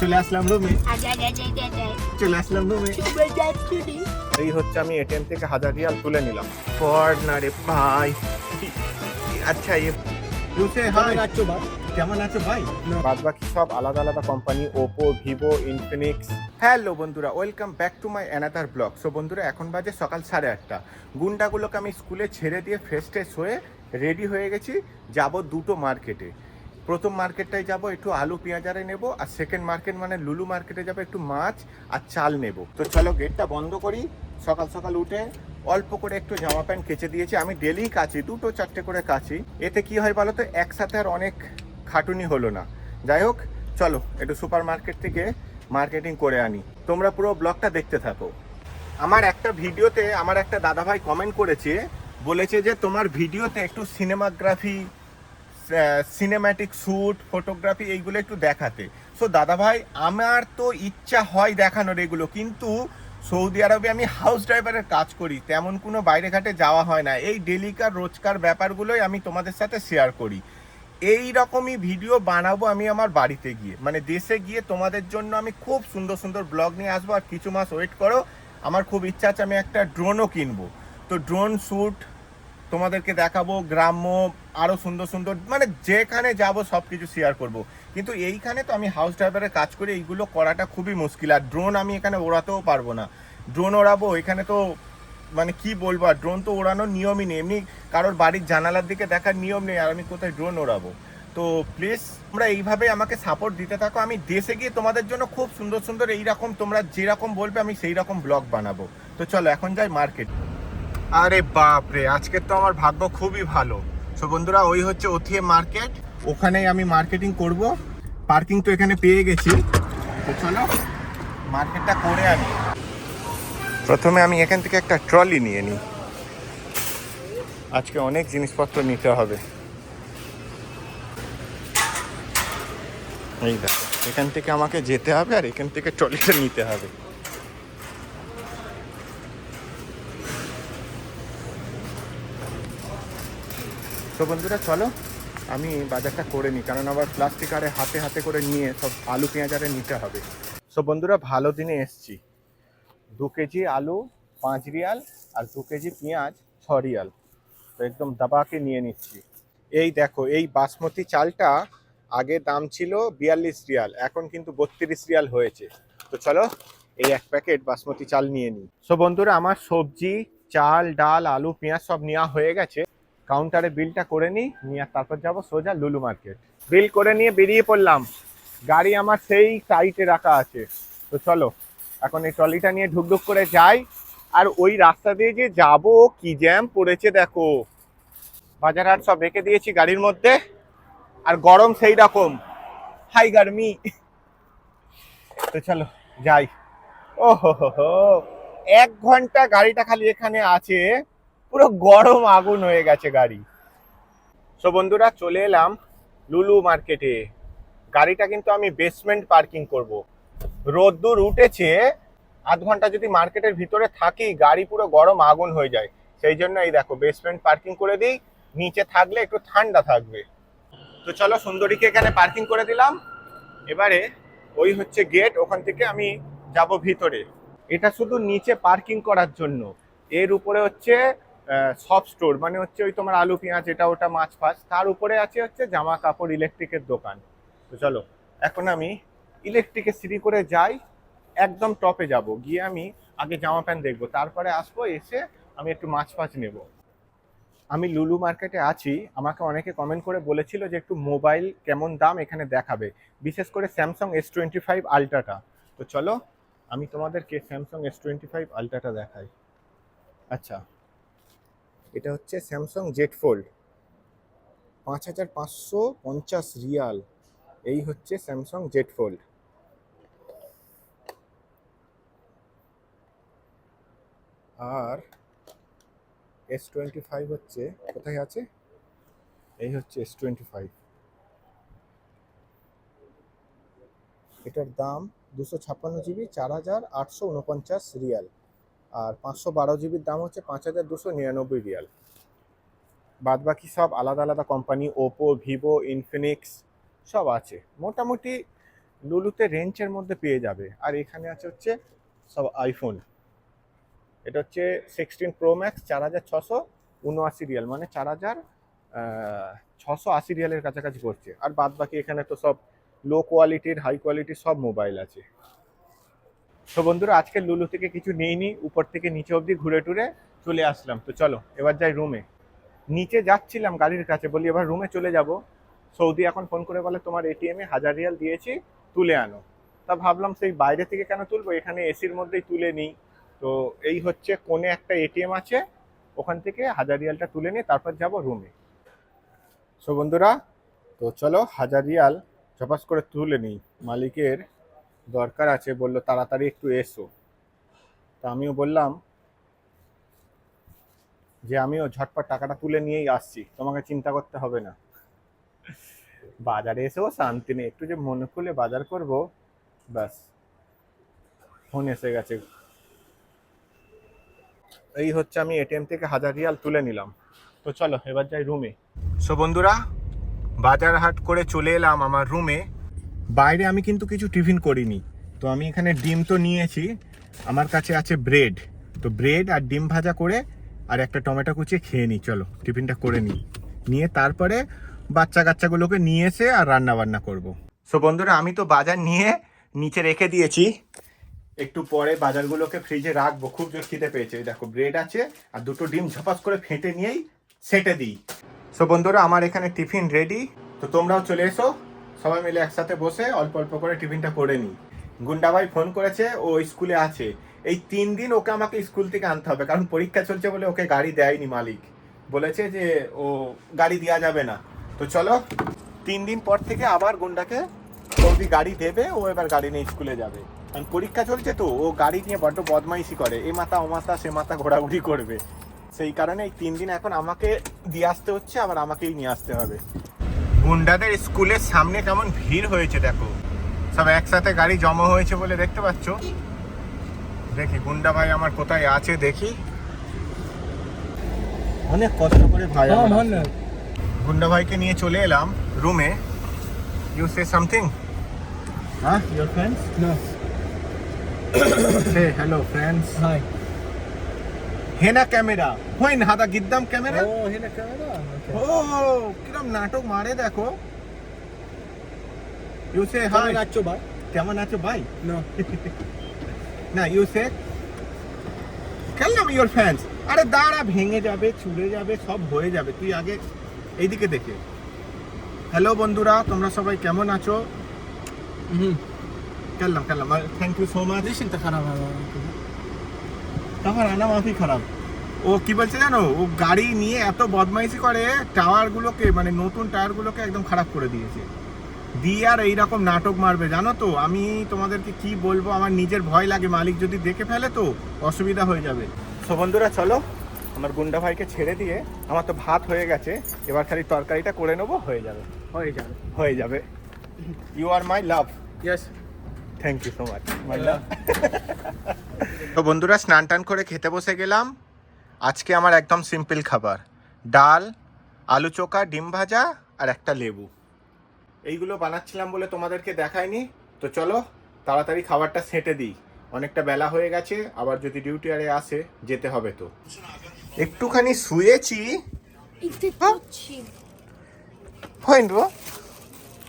চলে আসলাম রুমে। চলে আসলাম রুমে। এই হচ্ছে আমি এটিএম থেকে হাজার রিয়াল তুলে নিলাম। পর না রে ভাই। আচ্ছা এ বুঝে হাই কেমন আছো ভাই? বাদ বাকি সব আলাদা আলাদা company Oppo Vivo Infinix hello বন্ধুরা welcome back to my another blog so বন্ধুরা এখন বাজে সকাল সাড়ে আটটা। গুন্ডাগুলোকে আমি স্কুলে ছেড়ে দিয়ে ফ্রেশ ট্রেশ হয়ে রেডি হয়ে গেছি। যাব দুটো মার্কেটে প্রথম মার্কেটটায় যাব, একটু আলু পেঁয়াজারে নেব, আর সেকেন্ড মার্কেট মানে লুলু মার্কেটে যাব, একটু মাছ আর চাল নেব। তো চলো গেটটা বন্ধ করি, সকাল সকাল উঠে অল্প করে একটু জামা প্যান্ট কেচে দিয়েছি। আমি ডেলি কাচি, দুটো চারটে করে কাচি। এতে কি হয় বলো তো একসাথে আর অনেক খাটুনি হলো না। যাই হোক, চলো একটু সুপার মার্কেট থেকে মার্কেটিং করে আনি। তোমরা পুরো ব্লগটা দেখতে থাকো। আমার একটা ভিডিওতে আমার একটা দাদাভাই কমেন্ট করেছে, বলেছে যে তোমার ভিডিওতে একটু সিনেমাগ্রাফি সিনেম্যাটিক শ্যুট ফটোগ্রাফি এইগুলো একটু দেখাতে। সো দাদাভাই, আমার তো ইচ্ছা হয় দেখানোর এগুলো, কিন্তু সৌদি আরবে আমি হাউস ড্রাইভারের কাজ করি, তেমন কোনো বাইরে ঘাটে যাওয়া হয় না। এই ডেলিকার, রোজকার ব্যাপারগুলোই আমি তোমাদের সাথে শেয়ার করি। এই রকমই ভিডিও বানাবো আমি আমার বাড়িতে গিয়ে। মানে দেশে গিয়ে তোমাদের জন্য আমি খুব সুন্দর সুন্দর ব্লগ নিয়ে আসব, আর কিছু মাস ওয়েট করো। আমার খুব ইচ্ছা আছে আমি একটা ড্রোনও কিনবো। তো ড্রোন শ্যুট তোমাদেরকে দেখাবো গ্রাম্য আরও সুন্দর সুন্দর মানে যেখানে যাব সব কিছু শেয়ার করব। কিন্তু এইখানে তো আমি হাউস ড্রাইভারের কাজ করে, এইগুলো করাটা খুবই মুশকিল। আর ড্রোন আমি এখানে ওড়াতেও পারব না। ড্রোন ওড়াবো, এখানে তো মানে কি বলব, আর ড্রোন তো ওড়ানোর নিয়মই নেই। এমনি কারোর বাড়ির জানালার দিকে দেখার নিয়ম নেই, আর আমি কোথায় ড্রোন ওড়াবো? তো প্লিজ তোমরা এইভাবে আমাকে সাপোর্ট দিতে থাকো। আমি দেশে গিয়ে তোমাদের জন্য খুব সুন্দর সুন্দর, এইরকম তোমরা যেরকম বলবে, আমি সেই রকম ব্লগ বানাবো। তো চলো, এখন যাই মার্কেট আরে বাপ রে আজকে তো আমার ভাগ্য খুবই ভালো। সো বন্ধুরা, ওই হচ্ছে ওথিয়ে মার্কেট। ওখানেই আমি মার্কেটিং করব। পার্কিং তো এখানে পেয়ে গেছি। তো চলো, মার্কেটটা করে আনি। প্রথমে আমি এখান থেকে একটা ট্রলি নিয়ে নিই। আজকে অনেক জিনিসপত্র নিতে হবে। এই দেখো, এখান থেকে আমাকে যেতে হবে আর এখান থেকে ট্রলিটা নিতে হবে। তো বন্ধুরা, চলো আমি বাজারটা করে নিই, কারণ আবার প্লাস্টিক আরে হাতে হাতে করে নিয়ে সব আলু পেঁয়াজ আরে নিতে হবে। সো বন্ধুরা, ভালো দিনে এসছি। দু কেজি আলু, পাঁচ রিয়াল, আর দু কেজি পেঁয়াজ, ছ রিয়াল। তো একদম দাবাকে নিয়ে নিচ্ছি। এই দেখো, এই বাসমতি চালটা আগে দাম ছিল বিয়াল্লিশ রিয়াল, এখন কিন্তু বত্রিশ রিয়াল হয়েছে। তো চলো, এই এক প্যাকেট বাসমতি চাল নিয়ে নিই। সো বন্ধুরা, আমার সবজি, চাল, ডাল, আলু, পেঁয়াজ সব নেওয়া হয়ে গেছে। কাউন্টারে বিলটা করে নিই, নিয়ে আর তারপর যাব সোজা লুলু মার্কেট। বিল করে নিয়ে বেরিয়ে পড়লাম। গাড়ি আমার সেই সাইটে রাখা আছে। তো চলো, এখন এই ট্রলিটা নিয়ে ঢুকঢুক করে যাই। আর ওই রাস্তা দিয়ে যে যাব, কি জ্যাম পড়েছে দেখো। বাজার হাট সব রেখে দিয়েছি গাড়ির মধ্যে। আর গরম সেই রকম। হাই গার্মি। তো চলো, যাই। ও হো হো এক ঘণ্টা গাড়িটা খালি এখানে আছে। পুরো গরম আগুন হয়ে গেছে গাড়ি। সো বন্ধুরা, চলে এলাম লুলু মার্কেটে। গাড়িটা কিন্তু আমি বেসমেন্ট পার্কিং করব। রোদ্দুর উঠেছে, আধ ঘণ্টা যদি মার্কেটের ভিতরে থাকি, গাড়ি পুরো গরম আগুন হয়ে যায়। সেই জন্য এই দেখো বেসমেন্ট পার্কিং করে দিই। নিচে থাকলে একটু ঠান্ডা থাকবে। তো চলো, সুন্দরীকে এখানে পার্কিং করে দিলাম। এবারে ওই হচ্ছে গেট ওখান থেকে আমি যাব ভিতরে। এটা শুধু নিচে পার্কিং করার জন্য। এর উপরে হচ্ছে সব স্টোর মানে হচ্ছে ওই তোমার আলু, পেঁয়াজ, এটা ওটা মাছ ফাছ। তার উপরে আছে হচ্ছে জামা কাপড় ইলেকট্রিকের দোকান। তো চলো, এখন আমি ইলেকট্রিকের সিঁড়ি করে যাই, একদম টপে যাব। গিয়ে আমি আগে জামা প্যান্ট দেখব, তারপরে আসব, এসে আমি একটু মাছ ফাছ নেব। আমি লুলু মার্কেটে আছি, আমাকে অনেকে কমেন্ট করে বলেছিল যে একটু মোবাইল কেমন দাম এখানে দেখাবে। বিশেষ করে স্যামসাং এস টোয়েন্টি ফাইভ আলট্রাটা তো চলো, আমি তোমাদেরকে স্যামসাং এস টোয়েন্টি ফাইভ আলট্রাটা দেখাই। আচ্ছা। এটা হচ্ছে স্যামসাং জেট ফোল্ড পাঁচ হাজার পাঁচশো পঞ্চাশ রিয়াল। এই হচ্ছে স্যামসাং জেট ফোল্ড আর এস টোয়েন্টি ফাইভ হচ্ছে, কোথায় আছে? এই হচ্ছে এস টোয়েন্টি ফাইভ এটার দাম দুশো ছাপ্পান্ন জিবি, চার হাজার আটশো উনপঞ্চাশ রিয়াল। আর পাঁচশো বারো জিবির দাম হচ্ছে পাঁচ হাজার দুশো নিরানব্বই রিয়াল। বাদ বাকি সব আলাদা আলাদা কোম্পানি ওপো ভিভো ইনফিনিক্স সব আছে। মোটামুটি লুলুতে রেঞ্জের মধ্যে পেয়ে যাবে। আর এখানে আছে হচ্ছে সব আইফোন এটা হচ্ছে সিক্সটিন প্রো ম্যাক্স চার হাজার ছশো উনআশি রিয়াল। মানে চার হাজার ছশো আশি রিয়ালের কাছাকাছি পড়ছে আর বাদ বাকি এখানে তো সব লো কোয়ালিটির হাই কোয়ালিটির সব মোবাইল আছে। তো বন্ধুরা, আজকে লুলু থেকে কিছু নিইনি, উপর থেকে নিচে অবধি ঘুরে টুরে চলে আসলাম। তো চলো, এবার যাই রুমে নিচে যাচ্ছিলাম গাড়ির কাছে, বলি এবার রুমে চলে যাব। সৌদি এখন ফোন করে বলে, তোমার এটিএমে হাজার রিয়াল দিয়েছি, তুলে আনো। তা ভাবলাম, সেই বাইরে থেকে কেন তুলবো? এখানে এসির মধ্যেই তুলে নিই। তো এই হচ্ছে, কোণে একটা এটিএম আছে, ওখান থেকে হাজার রিয়ালটা তুলে নিয়ে তারপর যাব রুমে সো বন্ধুরা, তো চলো, হাজার রিয়াল চপাস করে তুলে নিই মালিকের। দরকার আছে বলল, তাড়াতাড়ি একটু এসো। তা আমিও বললাম যে, আমিও ঝটপট টাকাটা তুলে নিয়েই আসছি, তোমাকে চিন্তা করতে হবে না। বাজারে এসেও শান্তি নেই, একটু যে মনে খুলে বাজার করব, ব্যাস, ফোন এসে গেছে। এই হচ্ছে আমি এটিএম থেকে হাজার রিয়াল তুলে নিলাম। তো চলো, এবার যাই রুমে সো বন্ধুরা বাজার হাট করে চলে এলাম আমার রুমে বাইরে আমি কিন্তু কিছু টিফিন করিনি। তো আমি এখানে ডিম তো নিয়েছি। আমার কাছে আছে ব্রেড। তো ব্রেড আর ডিম ভাজা করে আর একটা টমেটো কুচিয়ে খেয়ে নিই। চলো, টিফিনটা করে নিই। নিয়ে তারপরে বাচ্চা কাচ্চাগুলোকে নিয়ে এসে আর রান্না বান্না করব। সো বন্ধুরা, আমি তো বাজার নিয়ে নিচে রেখে দিয়েছি। একটু পরে বাজারগুলোকে ফ্রিজে রাখব। খুব জোর খিদে পেয়েছে। দেখো, ব্রেড আছে আর দুটো ডিম ঝপাস করে ফেটে নিয়েই সেটে দিই। সো বন্ধুরা, আমার এখানে টিফিন রেডি তো তোমরাও চলে এসো। সবাই মিলে একসাথে বসে অল্প অল্প করে টিফিনটা করে নিই। গুন্ডা ভাই ফোন করেছে, ও স্কুলে আছে। এই তিন দিন ওকে আমাকে স্কুল থেকে আনতে হবে, কারণ পরীক্ষা চলছে বলে ওকে গাড়ি দেয়নি মালিক। বলেছে যে ও গাড়ি দেওয়া যাবে না। তো চলো, তিন দিন পর থেকে আবার গুন্ডাকে সৌদি গাড়ি দেবে, ও এবার গাড়ি নিয়ে স্কুলে যাবে। কারণ পরীক্ষা চলছে তো, ও গাড়ি নিয়ে বড্ড বদমাইশি করে। এ মাথা, ও মাথা, সে মাথা ঘোরাঘুরি করবে। সেই কারণে এই তিন দিন এখন আমাকে দিয়ে আসতে হচ্ছে, আবার আমাকেই নিয়ে আসতে হবে। গুন্ডাদের স্কুলের সামনে কেমন ভিড় হয়েছে দেখো। সব একসাথে গাড়ি জমা হয়েছে বলে দেখতে পাচ্ছ। দেখি গুন্ডা ভাই আমার কোথায় আছে দেখি। অনেক কষ্ট করে ভাই হ্যাঁ, গুন্ডা ভাইকে নিয়ে চলে এলাম রুমে। ইউ সে সামথিং হ্যাঁ your friends hello friends hi Hena camera. হইন হাদা গিদ্দাম ক্যামেরা? ও হেনা ক্যামেরা ও কিরম নাটক মারে দেখো। ইউ সে হাই নাচো ভাই? কেমন আছো ভাই? না না ইউ সে কেলাম ইওর ফ্যান্স আরে দাঁড়া ভেঙে যাবে চুড়ে যাবে সব হয়ে যাবে। তুই আগে এইদিকে দেখে। হ্যালো বন্ধুরা তোমরা সবাই কেমন আছো? হুম। কেলাম কেলাম থ্যাংক ইউ সো মাচ চিন্তা খারাপ টাওয়ার আনা মাফি খারাপ। ও কি বলছে জানো? ও গাড়ি নিয়ে এত বদমাইশি করে টাওয়ারগুলোকে মানে নতুন টায়ারগুলোকে একদম খারাপ করে দিয়েছে। দিয়ে আর এইরকম নাটক মারবে জানো তো? আমি তোমাদেরকে কি বলব? আমার নিজের ভয় লাগে। মালিক যদি দেখে ফেলে তো অসুবিধা হয়ে যাবে। সো বন্ধুরা চলো আমার গুন্ডা ভাইকে ছেড়ে দিয়ে আমার তো ভাত হয়ে গেছে। এবার খালি তরকারিটা করে নেব হয়ে যাবে। হয়ে যাবে। হয়ে যাবে। You are my love yes thank you so much তো বন্ধুরা স্নান টান করে খেতে বসে গেলাম। আজকে আমার একদম সিম্পল খাবার। ডাল আলু চোখা ডিম ভাজা আর একটা লেবু। এইগুলো বানাচ্ছিলাম বলে তোমাদেরকে দেখাইনি। তো চলো তাড়াতাড়ি খাবারটা সেটে দিই। অনেকটা বেলা হয়ে গেছে আবার যদি ডিউটি আরে আসে যেতে হবে তো। একটুখানি শুয়েছি।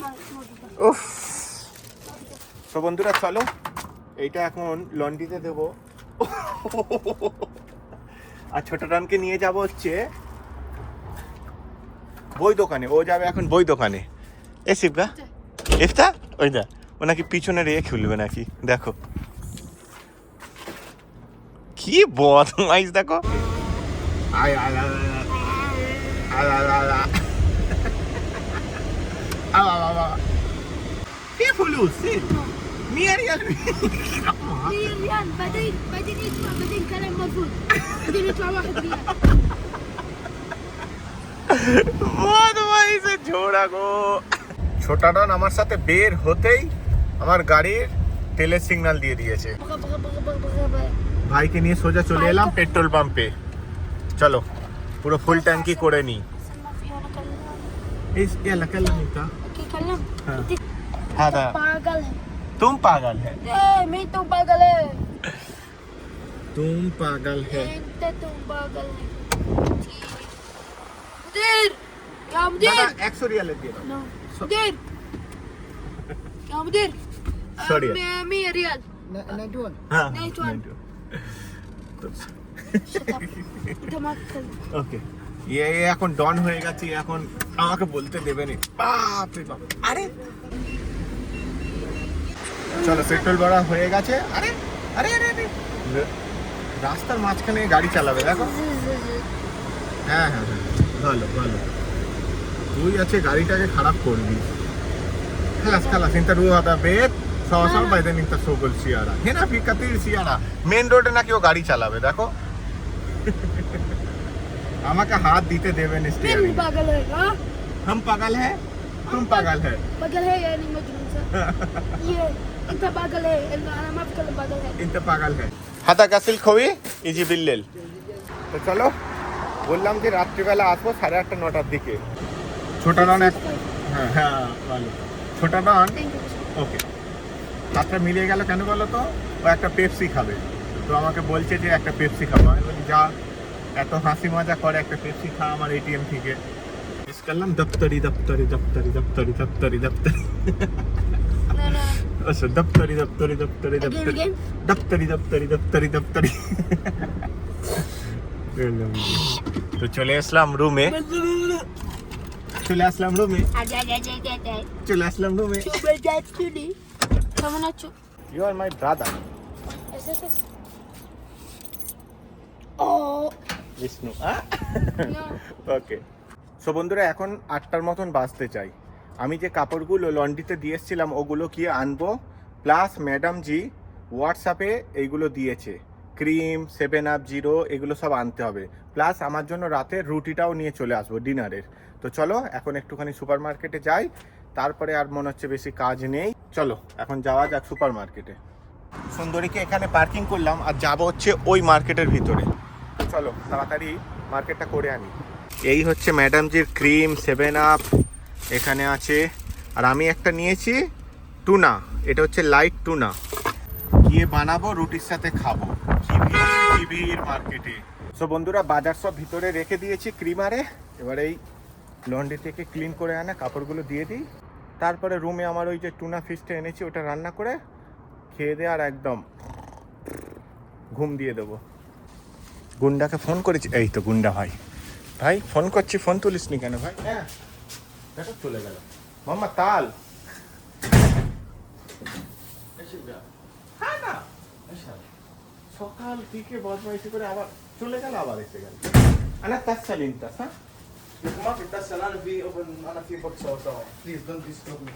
Nej, Monica. উফ। তো বন্ধুরা, চলো। এইটা এখন লন্ডিতে দেবো। আর ছোট রানকে নিয়ে যাব হচ্ছে বই দোকানে। ও যাবে এখন বই দোকানে। এ, শিবগা। এফতা ওই দা ও নাকি পিছনে রেখে খুলবে নাকি। দেখো। কি বদমাইশ, দেখো। আয় আয় আয় Mian kan? Mian Mian بعدين بعدين يطلع بعدين كلام بعدين يطلع واحد ريال আমার সাথে বের হতেই আমার গাড়ির তেলের সিগন্যাল দিয়ে দিয়েছে ভাইকে নিয়ে সোজা চলে এলাম পেট্রোল পাম্পে চলো পুরো ফুল ট্যাঙ্কি করে নি হ্যাঁ দাদা तुम पागल है। ए, मैं तुम पागल है। तुम पागल है। तो तुम पागल है। क्या मुदीर एक सौ रियाल दे दो। मुदीर क्या मुदीर सौ मैं मैं रियाल। 91 हाँ 91 धमाक कर ओके ये এখন ডন হয়ে গেছে। এখন আমাকে বলতে দেবে না। বাপ রে বাপ। আরে! চলো পেট্রোল ভরা হয়ে গেছে আরে আরে আরে আরে রাস্তার মাঝখানে গাড়ি চালাবে দেখো হ্যাঁ হ্যাঁ হ্যাঁ ভালো ভালো তুই আছে গাড়িটাকে খারাপ করবি খালাস খালাস ইন্তা রু হাতা বেদ সবার সব বাইদে নিতা সকল সিয়ারা হে না ফিকাতির সিয়ারা মেন রোডে নাকি ও গাড়ি চালাবে দেখো আমাকে হাত দিতে দেবেন স্টিয়ারিং পাগল है का हम पागल है तुम पागल है पागल है या नहीं मजनू सर ये ইনতে পাগল হ্যাঁ হাতা কাসিল খুবই ইজি বিল্লেল তো চলো বললাম যে রাত্রিবেলা আসব সাড়ে আটটা নটার দিকে। ছোটা নন এক হ্যাঁ হ্যাঁ ভালো। ছোটা নন ওকে হাতটা মিলিয়ে গেল কেন বলো তো? ও একটা পেপসি খাবে। তো আমাকে বলছে যে একটা পেপসি খাব। আমি বলি যা এত হাসি মজা করে একটা পেপসি খা আমার এটিএম থেকে। মিস করলাম দপ্তরি দপ্তরি দপ্তরি দপ্তরি দপ্তরি দপ্তরি। আচ্ছা দপ্তরি দপ্তরি দপ্তরি দপ্তরি? দপ্তরি দপ্তরি দপ্তরি দপ্তরি। তো চলে আসলাম রুমে চলে আসলাম রুমে চলে আসলাম রুমে কেমন আছো? ইউ আর মাই ব্রাদার ও। বিষ্ণু ওকে সো বন্ধুরা এখন আটটার মতন বাজতে চাই। আমি যে কাপড়গুলো লন্ড্রিতে দিয়ে এসেছিলাম, ওগুলো কি আনব। প্লাস ম্যাডাম জি হোয়াটসঅ্যাপে এইগুলো দিয়েছে। ক্রিম সেভেন আপ জিরো এগুলো সব আনতে হবে। প্লাস আমার জন্য রাতে রুটিটাও নিয়ে চলে আসব ডিনারের। তো চলো, এখন একটুখানি সুপার মার্কেটে যাই। তারপরে আর মনে হচ্ছে বেশি কাজ নেই। চলো, এখন যাওয়া যাক সুপার মার্কেটে সুন্দরীকে এখানে পার্কিং করলাম আর যাব হচ্ছে ওই মার্কেটের ভিতরে। চলো, তাড়াতাড়ি মার্কেটটা করে আনি। এই হচ্ছে ম্যাডামজির ক্রিম সেভেন আপ এখানে আছে, আর আমি একটা নিয়েছি টুনা, এটা হচ্ছে লাইট টুনা। গিয়ে বানাবো, রুটির সাথে খাব। মার্কেটে। সো বন্ধুরা, বাজার সব ভিতরে রেখে দিয়েছি ক্রিমারে। এবার এই লন্ড্রি থেকে ক্লিন করে আনা কাপড়গুলো দিয়ে দিই। তারপরে রুমে আমার ওই যে টুনা ফিশটা এনেছি, ওটা রান্না করে খেয়ে দিয়ে আর একদম ঘুম দিয়ে দেবো। গুন্ডাকে ফোন করেছি, এই তো গুন্ডা ভাই। ভাই, ফোন করছি, ফোন তুলিস নি কেন ভাই? হ্যাঁ। দেখো চলে গেল মাম্মা তাল হ্যাঁ না সকাল থেকে বদমাইশি করে আবার চলে গেল আবার এসে গেল আনা তাস চালিন তাস হ্যাঁ ما في اتصل انا في اوبن انا في بوكس سوا بليز دونت ديسترب مي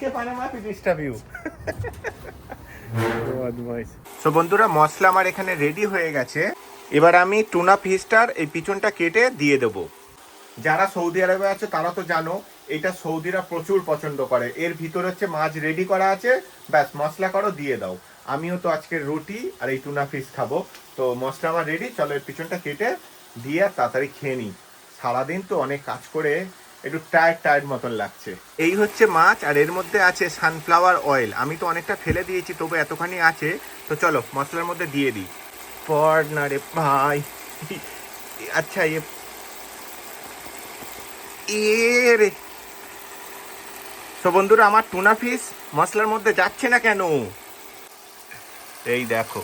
কে পানে মাফি ডিস্টার্ব ইউ সো বন্ধুরা মশলা আমার এখানে রেডি হয়ে গেছে এবার আমি টুনা ফিশটার এই পিছনটা কেটে দিয়ে দেব যারা সৌদি আরবে আছে, তারা তো জানো, এটা সৌদিরা প্রচুর পছন্দ করে। এর ভিতরে হচ্ছে মাছ রেডি করা আছে, ব্যাস, মশলা করো, দিয়ে দাও। আমিও তো আজকে রুটি আর এই টুনা ফিশ খাব। তো মশলা আমার রেডি চলো এর পিছনটা কেটে দিয়ে আর তাড়াতাড়ি খেয়ে নিই। সারাদিন তো অনেক কাজ করে একটু টায়ার্ড টায়ার্ড মতন লাগছে। এই হচ্ছে মাছ, আর এর মধ্যে আছে সানফ্লাওয়ার অয়েল আমি তো অনেকটা ফেলে দিয়েছি, তবু এতখানি আছে। তো চলো, মশলার মধ্যে দিয়ে দিই। পর না রে ভাই। আচ্ছা ইয়ে এ রে তো বন্ধুরা, আমার টুনা ফিশ মশলার মধ্যে যাচ্ছে না কেন? এই দেখো,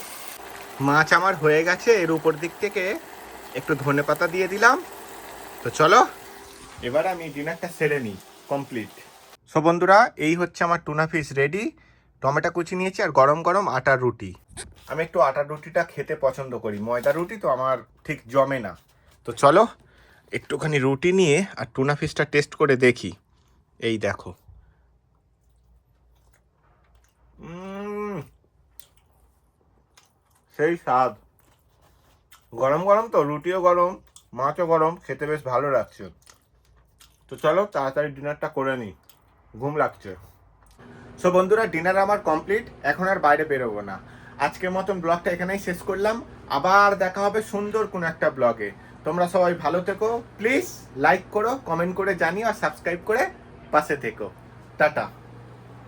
মাছ আমার হয়ে গেছে, এর উপর দিক থেকে একটু ধনে পাতা দিয়ে দিলাম। তো চলো, এবার আমি ডিনারটা সেরে নিই কমপ্লিট সো বন্ধুরা, এই হচ্ছে আমার টুনা ফিশ রেডি টমেটো কুচি নিয়েছি আর গরম গরম আটার রুটি। আমি একটু আটার রুটিটা খেতে পছন্দ করি। ময়দা রুটি তো আমার ঠিক জমে না। তো চলো একটুখানি রুটি নিয়ে আর টুনা ফিশটা টেস্ট করে দেখি। এই দেখো। সেই স্বাদ। গরম গরম তো, রুটিও গরম, মাছও গরম, খেতে বেশ ভালো লাগছে। তো চলো, তাড়াতাড়ি ডিনারটা করে নিই ঘুম লাগছে। সো বন্ধুরা, ডিনার আমার কমপ্লিট, এখন আর বাইরে বেরোবো না। আজকের মতন ব্লগটা এখানেই শেষ করলাম। আবার দেখা হবে সুন্দর কোনো একটা ব্লগে। তোমরা সবাই ভালো থেকো। প্লিজ লাইক করো কমেন্ট করে জানিও আর সাবস্ক্রাইব করে পাশে থেকো। টাটা।